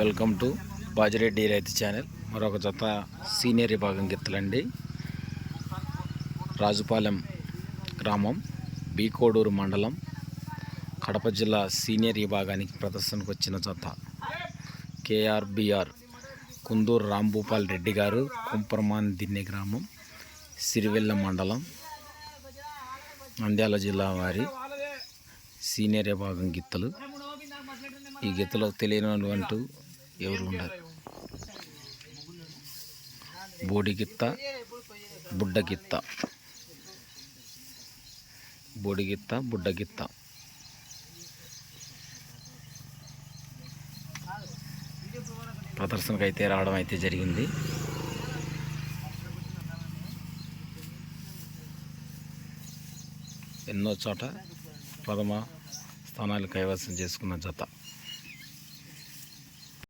Welcome to Bajireddy రైతు channel. మరొక జత సీనియర్ విభాగం గిత్తలండి. రాజుపాలెం గ్రామం బీకోడూరు మండలం కడప జిల్లా సీనియర్ విభాగానికి ప్రదర్శనకు వచ్చిన జత కేఆర్బిఆర్ కుందూరు రాంభూపాల్ రెడ్డి గారు కుంపరమాన్ దిన్నె గ్రామం సిరివెల్ల మండలం నంద్యాల జిల్లా వారి సీనియర్ విభాగం గిత్తలు. ఈ గీతలో తెలియనంటూ ఎవరు ఉండరు బోడిగిత్త బుడ్డగిత్త. బుడ్డ గిత్త బుడ్డ గిత్త ప్రదర్శనకు అయితే రావడం అయితే జరిగింది. ఎన్నో చోట ప్రథమ స్థానాలు కైవసం చేసుకున్న జత.